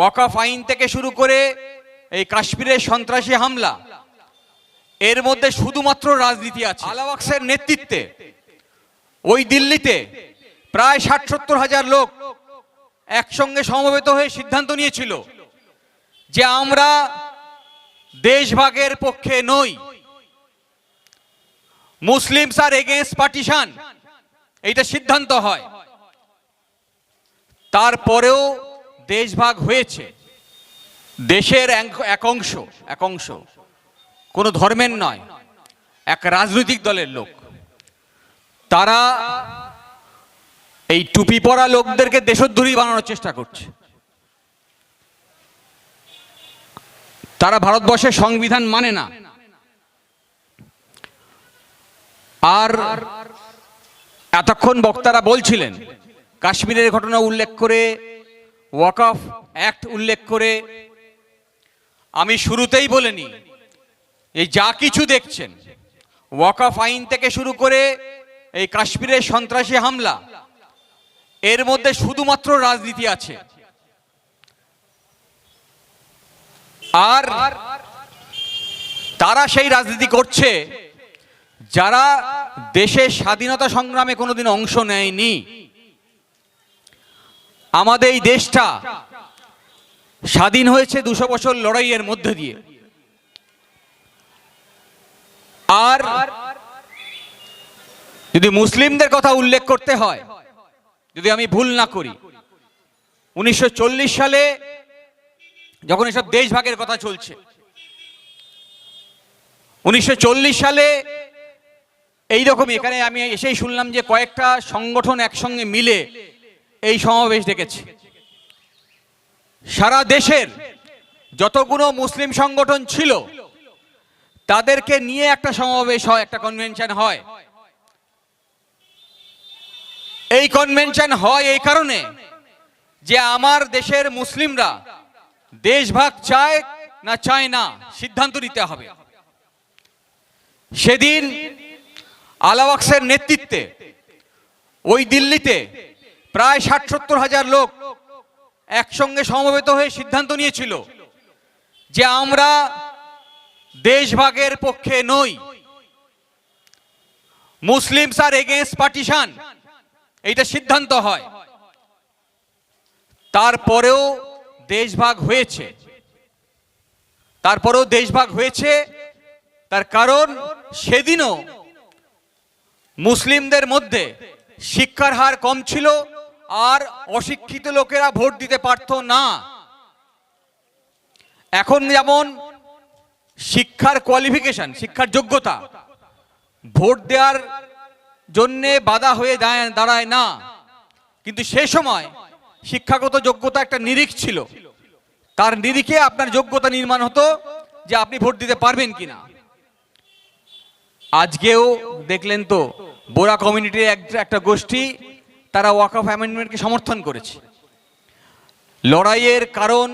ওয়াকাফ আইন থেকে শুরু করে এই কাশ্মীরের সন্ত্রাসী হামলা। এর মধ্যে শুধুমাত্র রাজনীতি আছে। আলাওয়াক্সের নেতৃত্বে ওই দিল্লিতে প্রায় ষাট সত্তর হাজার লোক একসঙ্গে সমবেত হয়ে সিদ্ধান্ত নিয়েছিল যে আমরা দেশভাগের পক্ষে নই। মুসলিমস আর এগেনস্ট পার্টিশন এইটা সিদ্ধান্ত হয়। তারপরেও দেশভাগ হয়েছে। দেশের এক- অংশ, এক অংশ। কোনো ধর্মের নয়, এক রাজনৈতিক দলের লোক। তারা এই টুপি পরা লোকদেরকে দেশোদ্ধারী বানানোর চেষ্টা করছে। তারা ভারতবর্ষের সংবিধান মানে না। আর এতক্ষণ বক্তারা বলছিলেন, কাশ্মীরের ঘটনা উল্লেখ করে ওয়াকফ অ্যাক্ট উল্লেখ করে আমি শুরুতেই বলিনি, এই যা কিছু দেখছেন। ওয়াকফ আইন থেকে শুরু করে এই কাশ্মীরের সন্ত্রাসী হামলা, এর মধ্যে শুধুমাত্র রাজনীতি আছে। আর তারা সেই রাজনীতি করছে, যারা দেশের স্বাধীনতা সংগ্রামে কোনোদিন অংশ নেয়নি। আমাদের এই দেশটা স্বাধীন হয়েছে দুশো বছর লড়াইয়ের মধ্যে দিয়ে। আর যদি মুসলিমদের কথা উল্লেখ করতে হয়, যদি আমি ভুল না করি, উনিশশো চল্লিশ সালে যখন এসব দেশভাগের কথা চলছে, উনিশশো চল্লিশ সালে এই রকম এখানে আমি এসেই শুনলাম যে কয়েকটা সংগঠন একসঙ্গে মিলে এই সমাবেশ ডেকেছে। সারা দেশের যতগুলো মুসলিম সংগঠন ছিল, তাদেরকে নিয়ে একটা সমাবেশ হয়, একটা কনভেনশন হয়। এই কনভেনশন হয় এই কারণে যে আমার দেশের মুসলিমরা দেশভাগ চায় না চায় না সিদ্ধান্ত নিতে হবে। সেদিন আলাওয়াক্সের নেতৃত্বে ওই দিল্লিতে প্রায় ষাট সত্তর হাজার লোক একসঙ্গে সমবেত হয়ে সিদ্ধান্ত নিয়েছিল যে আমরা দেশভাগের পক্ষে নই। মুসলিমস আর এগেনস্ট পার্টিশন, এইটা সিদ্ধান্ত হয়। তারপরেও দেশভাগ হয়েছে। তারপরেও দেশভাগ হয়েছে, তার কারণ সেদিনও মুসলিমদের মধ্যে শিক্ষার হার কম ছিল আর অশিক্ষিত লোকেরা ভোট দিতে পারতো না। এখন যেমন শিক্ষার কোয়ালিফিকেশন শিক্ষার যোগ্যতা, ভোট দেওয়ার জন্যে বাধা হয়ে দাঁড়ায়- না। কিন্তু সে সময় শিক্ষাগত যোগ্যতা একটা নিরিখ ছিল। তার নিরিখে আপনার যোগ্যতা নির্মাণ হতো যে আপনি ভোট দিতে পারবেন কিনা। আজকেও দেখলেন তো, বোরা কমিউনিটির এক- একটা গোষ্ঠী তারা ওয়াকফ অ্যামেন্ডমেন্টকে সমর্থন করেছে। লড়াইয়ের কারণ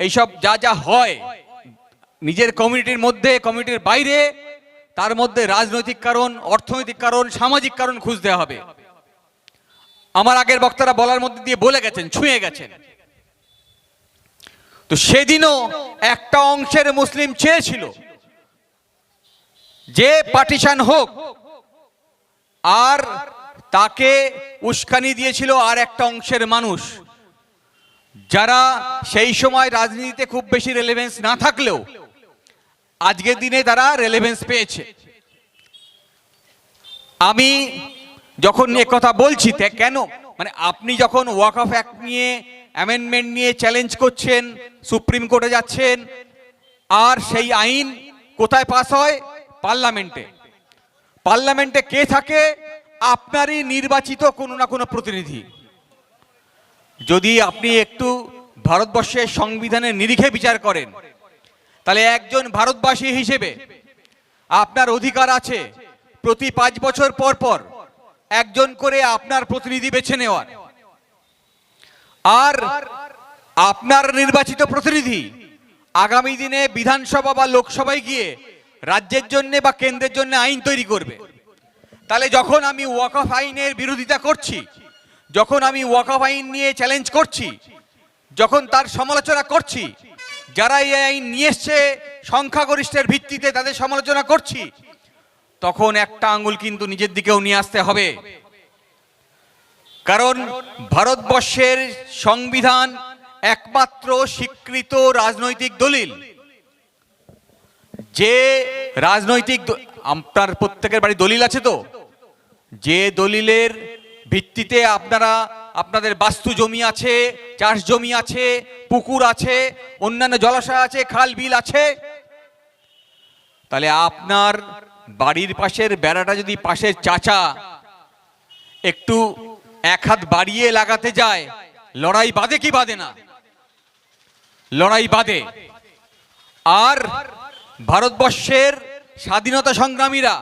এইসব যা যা হয়, নিজের কমিউনিটির মধ্যে কমিউনিটির বাইরে, তার মধ্যে রাজনৈতিক কারণ, অর্থনৈতিক কারণ, সামাজিক কারণ খুঁজতে হবে। আমার আগের বক্তারা বলার মধ্যে দিয়ে বলে গেছেন, ছুঁয়ে গেছেন। তো সেদিনও একটা অংশের মুসলিম চেয়েছিল যে পার্টিশন হোক, আর তাকে উস্কানি দিয়েছিল আর একটা অংশের মানুষ। যারা সেই সময় রাজনীতিতে খুব বেশি রেলেভেন্স না থাকলেও আজকের দিনে তারা রেলেভেন্স পেয়েছে। আমি যখন এ কথা বলছি কেন? মানে আপনি যখন ওয়াক অফ অ্যাক্ট নিয়ে অ্যামেন্ডমেন্ট নিয়ে চ্যালেঞ্জ করছেন সুপ্রিম কোর্টে যাচ্ছেন, আর সেই আইন কোথায় পাস হয়? পার্লামেন্টে পার্লামেন্টে কে থাকে? আপনারই নির্বাচিত কোনো না কোনো প্রতিনিধি। যদি আপনি একটু ভারতবর্ষের সংবিধানের নিরিখে বিচার করেন, তাহলে একজন ভারতবাসী হিসেবে আপনার অধিকার আছে। প্রতি পাঁচ বছর পর পর একজন করে আপনার প্রতিনিধি বেছে নেওয়ার। আর আপনার নির্বাচিত প্রতিনিধি আগামী দিনে বিধানসভা বা লোকসভায় গিয়ে রাজ্যের জন্য বা কেন্দ্রের জন্য আইন তৈরি করবে। তাহলে যখন আমি ওয়াকফ আইনের বিরোধিতা করছি, যখন আমি ওয়াকফ আইন নিয়ে চ্যালেঞ্জ করছি, যখন তার সমালোচনা করছি, যারা এই আইন নিয়ে এসছে, সংখ্যাগরিষ্ঠের ভিত্তিতে তাদের সমালোচনা করছি, তখন একটা আঙ্গুল কিন্তু নিজের দিকেও নিয়ে আসতে হবে। কারণ ভারতবর্ষের সংবিধান একমাত্র স্বীকৃত রাজনৈতিক দলিল। যে রাজনৈতিক আপনার প্রত্যেকের বাড়ি দলিল আছে তো? যে দলিলের ভিত্তিতে আপনারা, আপনাদের বাস্তু জমি আছে, চাষ জমি আছে, পুকুর আছে, অন্যান্য জলাশয় আছে, খাল বিল আছে, তাহলে আপনার বাড়ির পাশের বেড়াটা যদি পাশের চাচা একটু এক হাত বাড়িয়ে লাগাতে যায়, লড়াই বাদে কি বাদে না? লড়াই বাদে আর ভারতবর্ষের স্বাধীনতা সংগ্রামীরা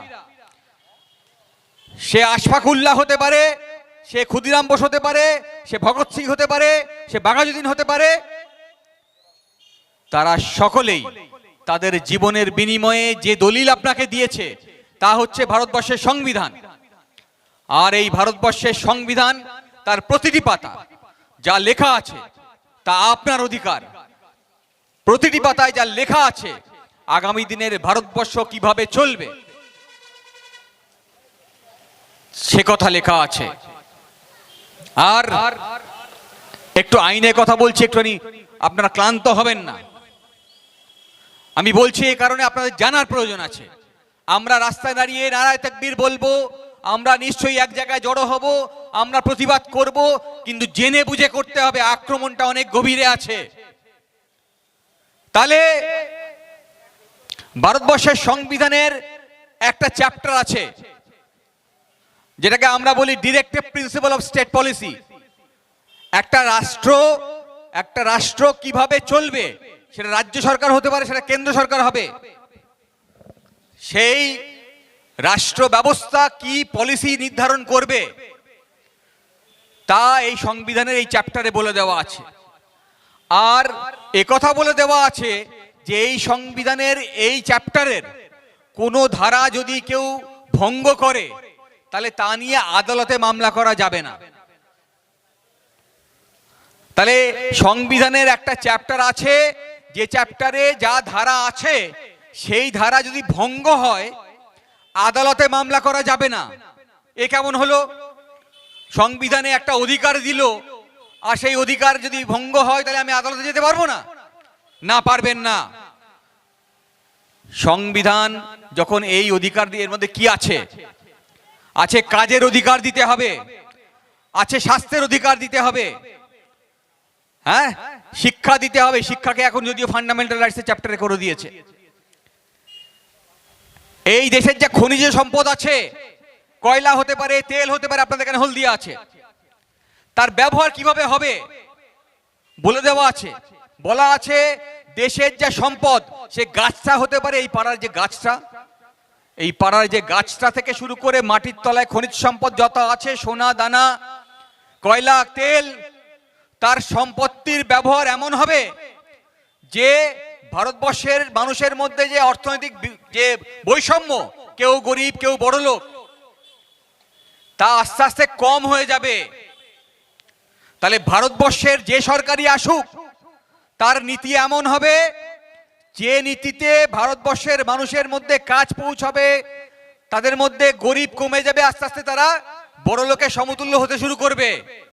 সে আশফাকুল্লাহ হতে পারে, সে ক্ষুদিরাম বোস হতে পারে, সে ভগৎ সিং হতে পারে, সে বাঘাজুদ্দিন হতে পারে। তারা সকলেই তাদের জীবনের বিনিময়ে যে দলিল আপনাকে দিয়েছে, তা হচ্ছে ভারতবর্ষের সংবিধান। আর এই ভারতবর্ষের সংবিধান তার প্রতিটি পাতা, যা লেখা আছে, তা আপনার অধিকার। প্রতিটি পাতায় যা লেখা আছে, আগামী দিনের ভারতবর্ষ কীভাবে চলবে সে কথা লেখা আছে। আর একটু আইনের কথা বলছি একটুখানি, আপনারা ক্লান্ত হবেন না। আমি বলছি এই কারণে আপনাদের জানার প্রয়োজন আছে। আমরা রাস্তায় দাঁড়িয়ে নারায় তাকবীর বলব, আমরা নিশ্চয়ই এক জায়গায় জড়ো হব, আমরা প্রতিবাদ করব, কিন্তু জেনে বুঝে করতে হবে আক্রমণটা অনেক গভীরে আছে। তাহলে ভারতবর্ষের সংবিধানের একটা চ্যাপ্টার আছে। যেটাকে আমরা বলি directive principal of state policy একটা রাষ্ট্র একটা রাষ্ট্র কীভাবে চলবে, সেটা রাজ্য সরকার হতে পারে, সেটা কেন্দ্র সরকার হবে। সেই রাষ্ট্র ব্যবস্থা কি পলিসি নির্ধারণ করবে, তা এই সংবিধানের এই চ্যাপ্টারে বলে দেওয়া আছে। আর একথা বলে দেওয়া আছে যে এই সংবিধানের এই চ্যাপ্টারের কোনো ধারা যদি কেউ ভঙ্গ করে তাহলে তা নিয়ে আদালতে মামলা করা যাবে না। তাহলে সংবিধানের একটা চ্যাপ্টার আছে, যে চ্যাপ্টারে যা ধারা আছে, সেই ধারা যদি ভঙ্গ হয়, আদালতে মামলা করা যাবে না। এ কেমন হলো? সংবিধানে একটা অধিকার দিল, আর সেই অধিকার যদি ভঙ্গ হয়, তাহলে আমি আদালতে যেতে পারব না? না পারবেন না। সংবিধান যখন এই অধিকার দিয়ে, এর মধ্যে কি আছে? আছে কাজের অধিকার দিতে হবে, আছে স্বাস্থ্যের অধিকার দিতে হবে। হ্যাঁ? শিক্ষা দিতে হবে, শিক্ষাকে এখন যদিও ফান্ডামেন্টাল রাইটসের চ্যাপ্টারে করে দিয়েছে। এই দেশের যে খনিজ সম্পদ আছে, কয়লা হতে পারে, তেল হতে পারে, আপনাদের এখানে হলদিয়া আছে। তার ব্যবহার কীভাবে হবে? বলে দেওয়া আছে। বলা আছে, দেশের যে সম্পদ, সে গাছটা হতে পারে, এই পাড়ার যে গাছটা এই পাড়ার যে গাছটা থেকে শুরু করে মাটির তলায় খনিজ সম্পদ যত আছে, সোনা, দানা, কয়লা, তেল, তার সম্পত্তির ব্যবহার এমন হবে যে ভারতবর্ষের মানুষের মধ্যে যে অর্থনৈতিক যে বৈষম্য, কেউ গরিব, কেউ বড় লোক তা আস্তে আস্তে কম হয়ে যাবে। তাহলে ভারতবর্ষের যে সরকারি আসুক, তার নীতি এমন হবে যে নীতিতে ভারতবর্ষের মানুষের মধ্যে কাজ পৌঁছাবে, তাদের মধ্যে গরিব কমে যাবে, আস্তে আস্তে তারা বড় লোকের সমতুল্য হতে শুরু করবে।